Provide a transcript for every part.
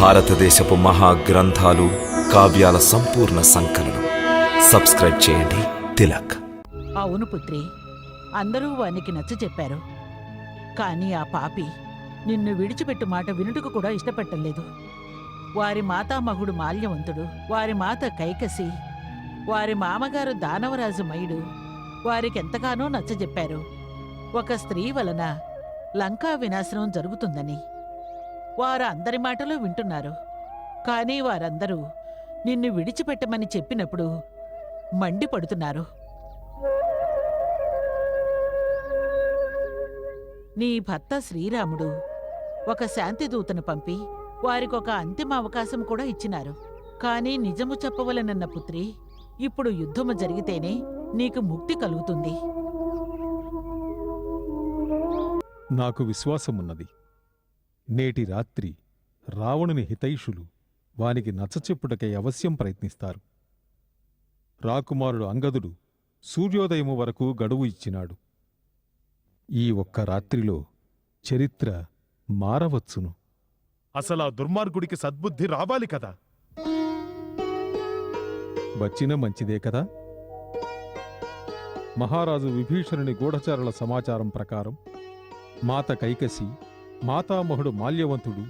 భారతదేశపు మహాగ్రంథాలు కావ్యాల సంపూర్ణ సంకలనం. సబ్స్క్రైబ్ చేయండి. తిలక్. అవును పుత్రి అందరూ వానికి నచ్చ చెప్పారు. కానీ ఆ పాపి నిన్ను విడిచిపెట్టు మాట వినుటకు కూడా ఇష్టపెట్టలేదు వారి మాతామహుడు మాల్యవంతుడు వారి మాత కైకసి వారి మామగారు దానవరాజు మయుడు వారికెంతగానో నచ్చజెప్పారు ఒక స్త్రీ వలన లంకా వినాశనం జరుగుతుందని. వారు అందరి మాటలు వింటున్నారు. కానీ వారందరూ నిన్ను విడిచిపెట్టమని చెప్పినప్పుడు మండిపడుతున్నారు. నీ భర్త శ్రీరాముడు ఒక శాంతిదూతను పంపి వారికొక అంతిమ అవకాశం కూడా ఇచ్చినారు. కానీ నిజము చెప్పవలనన్న పుత్రి ఇప్పుడు యుద్ధము జరిగితేనే నీకు ముక్తి కలుగుతుంది. నాకు విశ్వాసమున్నది. నేటి రాత్రి రావణుని హితైషులు వానికి నచ్చచెప్పుటకై అవశ్యం ప్రయత్నిస్తారు. రాకుమారుడు అంగదుడు సూర్యోదయము వరకు గడువు ఇచ్చినాడు. ఈ ఒక్క రాత్రిలో చరిత్ర మారవచ్చును. అసలు ఆ దుర్మార్గుడికి సద్బుద్ధి రావాలి కదా? వచ్చిన మంచిదే కదా? మహారాజు విభీషణుని గూఢచారుల సమాచారం ప్రకారం మాత కైకసి మాతామహుడు మాల్యవంతుడు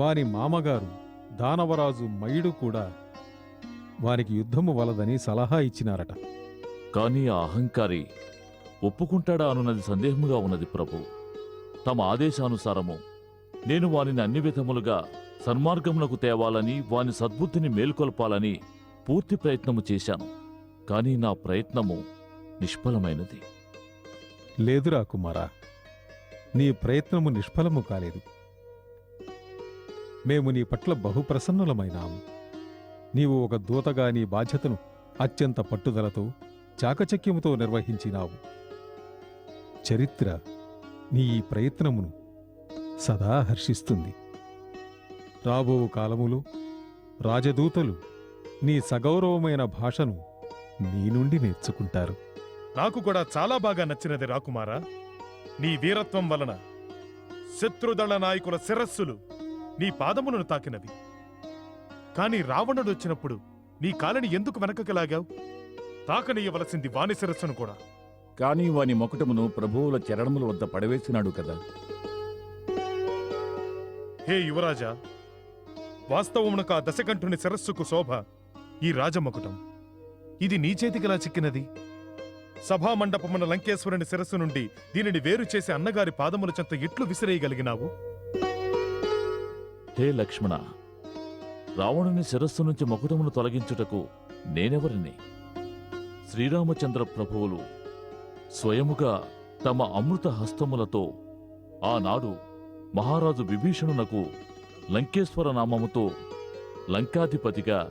వారి మామగారు దానవరాజు మయుడు కూడా వారికి యుద్ధము వలదని సలహా ఇచ్చినారట. కానీ ఆ అహంకారి ఒప్పుకుంటాడా అనున్నది సందేహముగా ఉన్నది ప్రభు. తమ ఆదేశానుసారము నేను వానిని అన్ని విధములుగా సన్మార్గమునకు తేవాలని వాని సద్బుద్ధిని మేల్కొల్పాలని పూర్తి ప్రయత్నము చేశాను. కానీ నా ప్రయత్నము నిష్ఫలమైనది. లేదురా కుమారా నీ ప్రయత్నము నిష్ఫలము కాలేదు. మేము నీ పట్ల బహుప్రసన్నులమైనాము నీవు ఒక దూతగా నీ బాధ్యతను అత్యంత పట్టుదలతో చాకచక్యముతో నిర్వహించినావు. చరిత్ర నీ ఈ ప్రయత్నమును సదా హర్షిస్తుంది. రాబో కాలములో రాజదూతలు నీ సగౌరవమైన భాషను నీ నుండి నేర్చుకుంటారు. నాకు కూడా చాలా బాగా నచ్చినది రాకుమారా నీ వీరత్వం వలన శత్రుదళ నాయకుల శిరస్సులు నీ పాదములను తాకినవి. కాని రావణుడు వచ్చినప్పుడు నీ కాలిని ఎందుకు వెనకకి లాగావు? తాకనీయవలసింది వాని శిరస్సును కూడా. కాని వాని మొకటమును ప్రభువుల చరణముల వద్ద పడవేసినాడు కదా. హే యువరాజా వాస్తవమునకు ఆ దశకంఠుని శిరస్సుకు శోభ ఈ రాజమకుటం ఇది నీ చేతికిలా చిక్కినది? సభామండపమున లంకేశ్వరుని శిరస్సు నుండి దీనిని వేరు చేసి అన్నగారి పాదముల చెంత ఎట్లు విసిరేయగలిగినావు? హే లక్ష్మణ రావణుని శిరస్సు నుంచి మకుటమును తొలగించుటకు నేనెవరిని? శ్రీరామచంద్ర ప్రభువులు స్వయముగా తమ అమృత హస్తములతో ఆనాడు మహారాజు విభీషణునకు లంకేశ్వర నామముతో లంకాధిపతిగా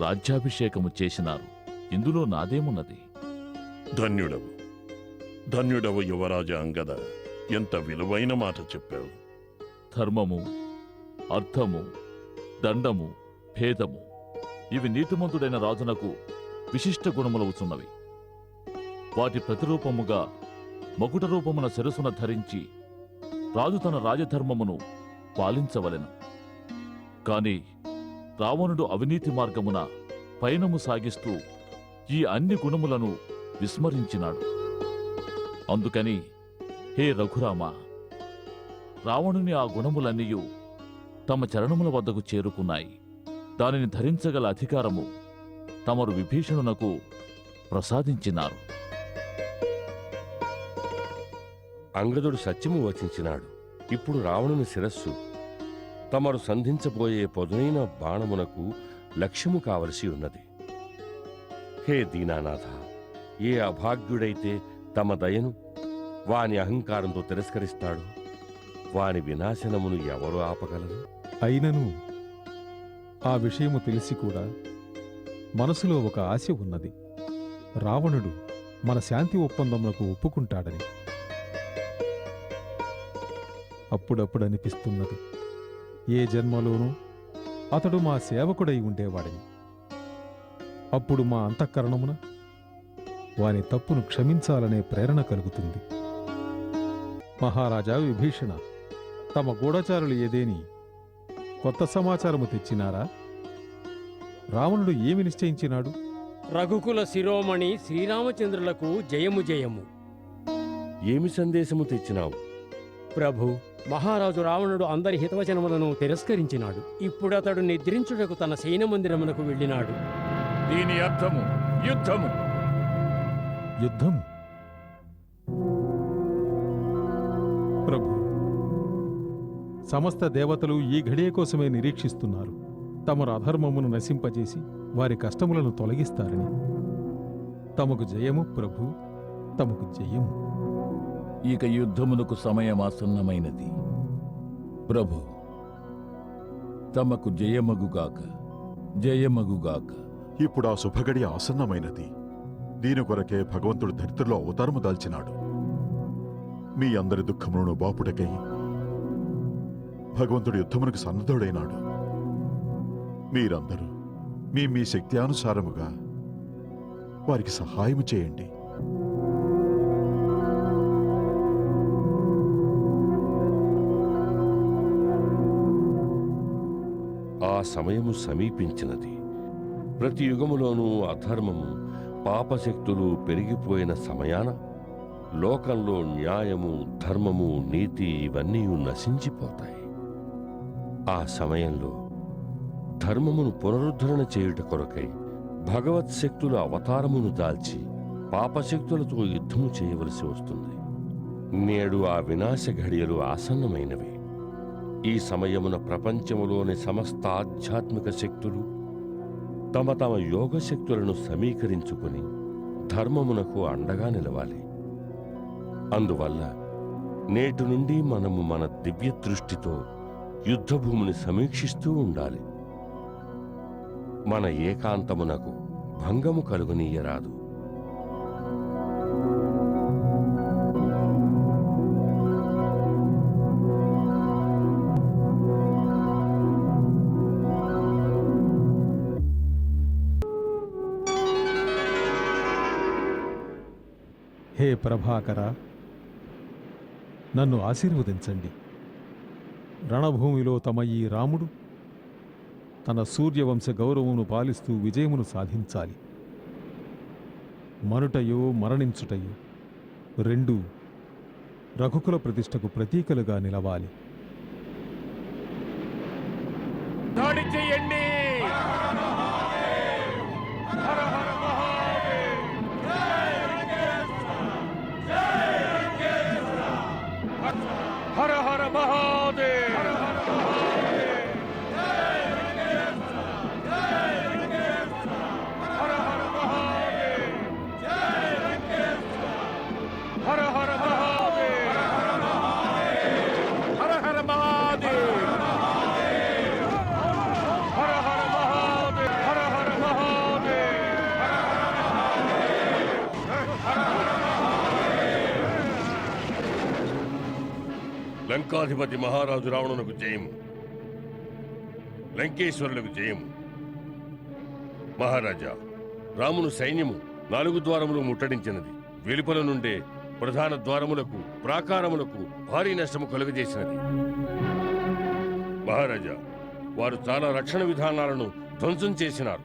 రాజ్యాభిషేకము చేసినారు. ఇందులో నాదేమున్నది? ధన్యుడవు. ధన్యుడవు యువరాజ అంగద. ఎంత విలువైన మాట చెప్పావు. ధర్మము అర్థము దండము భేదము ఇవి నీతిమంతుడైన రాజునకు విశిష్ట గుణములవుచున్నవి. వాటి ప్రతిరూపముగా మకుట రూపమున శిరసున ధరించి రాజు తన రాజధర్మమును పాలించవలెను. కాని రావణుడు అవినీతి మార్గమున పయనము సాగిస్తూ ఈ అన్ని గుణములను విస్మరించినాడు. అందుకని హే రఘురామ రావణుని ఆ గుణములన్నీయు తమ చరణముల వద్దకు చేరుకున్నాయి. దానిని ధరించగల అధికారము తమరు విభీషణునకు ప్రసాదించినారు. అంగదుడు సత్యము వచించినాడు. ఇప్పుడు రావణుని శిరస్సు తమరు సంధించబోయే పదునైన బాణమునకు లక్ష్యము కావలసి ఉన్నది. హే దీనానాథ ఏ అభాగ్యుడైతే తమ దయను వాని అహంకారంతో తిరస్కరిస్తాడు వాని వినాశనమును ఎవరు ఆపగలరు? అయినను ఆ విషయము తెలిసి కూడా మనసులో ఒక ఆశ ఉన్నది. రావణుడు మన శాంతి ఒప్పందములకు ఒప్పుకుంటాడని. అప్పుడప్పుడు అనిపిస్తున్నది. ఏ జన్మలోనూ అతడు మా సేవకుడై ఉండేవాడని. అప్పుడు మా అంతఃకరణమున వాని తప్పును క్షమించాలనే ప్రేరణ కలుగుతుంది. మహారాజా విభీషణ తమ గూఢచారులు ఏదేని? కొత్త సమాచారము తెచ్చినారా? రావణుడు ఏమి నిశ్చయించినాడు? రఘుకుల శిరోమణి శ్రీరామచంద్రులకు జయము జయము. ఏమి సందేశము తెచ్చినావు? ప్రభు మహారాజు రావణుడు అందరి హితవచనములను తిరస్కరించినాడు. ఇప్పుడతడు నిద్రించుటకు తన సైన మందిరమునకు వెళ్ళినాడు. దీని అర్థము యుద్ధము. యుద్ధం. ప్రభు సమస్త దేవతలు ఈ ఘడియ కోసమే నిరీక్షిస్తున్నారు. తమరు అధర్మమును నశింపజేసి వారి కష్టములను తొలగిస్తారని. తమకు జయము ప్రభు తమకు జయము. ఇక యుద్ధమునకు సమయం ఆసన్నమైనది. ప్రభు తమకు జయమగుగాక జయమగుగాక. ఇప్పుడు ఆ శుభగడి ఆసన్నమైనది. దీని కొరకే భగవంతుడు ధరిత్రిలో అవతారము దాల్చినాడు. మీ అందరి దుఃఖములను బాపుటకై భగవంతుడు యుద్ధమునకు సన్నద్ధుడైనాడు. మీరందరూ మీ మీ శక్తి అనుసారముగా వారికి సహాయము చేయండి. ఆ సమయము సమీపించినది. ప్రతి యుగములోనూ అధర్మము పాపశక్తులు పెరిగిపోయిన సమయాన లోకంలో న్యాయము ధర్మము నీతి ఇవన్నీ నశించిపోతాయి. ఆ సమయంలో ధర్మమును పునరుద్ధరణ చేయుట కొరకై భగవత్ శక్తుల అవతారమును దాల్చి పాపశక్తులతో యుద్ధము చేయవలసి వస్తుంది. నేడు ఆ వినాశ ఘడియలు ఆసన్నమైనవి. ఈ సమయమున ప్రపంచములోని సమస్త ఆధ్యాత్మిక శక్తులు తమ తమ యోగ శక్తులను సమీకరించుకుని ధర్మమునకు అండగా నిలవాలి. అందువల్ల నేటి నుండి మనము మన దివ్య దృష్టితో యుద్ధభూమిని సమీక్షిస్తూ ఉండాలి. మన ఏకాంతమునకు భంగము కలుగనీయరాదు. హే ప్రభాకర నన్ను ఆశీర్వదించండి. రణభూమిలో తమ ఈ రాముడు తన సూర్యవంశ గౌరవమును పాలిస్తూ విజయమును సాధించాలి. మనుటయో మరణించుటయో రెండు రఘుకుల ప్రతిష్టకు ప్రతీకలుగా నిలవాలి. Hara Hara mahade! లంకాధిపతి మహారాజు రావణునకు జయం. లంకేశ్వరులకు జయం. మహారాజా రామును సైన్యము నాలుగు ద్వారములు ముట్టడించినది. వెలుపల నుండే ప్రధాన ద్వారములకు ప్రాకారములకు భారీ నష్టము కలుగజేసినది. మహారాజా వారు చాలా రక్షణ విధానాలను ధ్వంసం చేసినారు.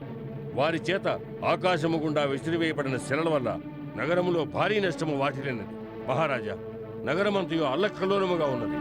వారి చేత ఆకాశము గుండా విసిరివేయబడిన శిలల వల్ల నగరములో భారీ నష్టము వాటిల్లినది. మహారాజా నగరమంతయు అల్లకల్లోలముగా ఉన్నది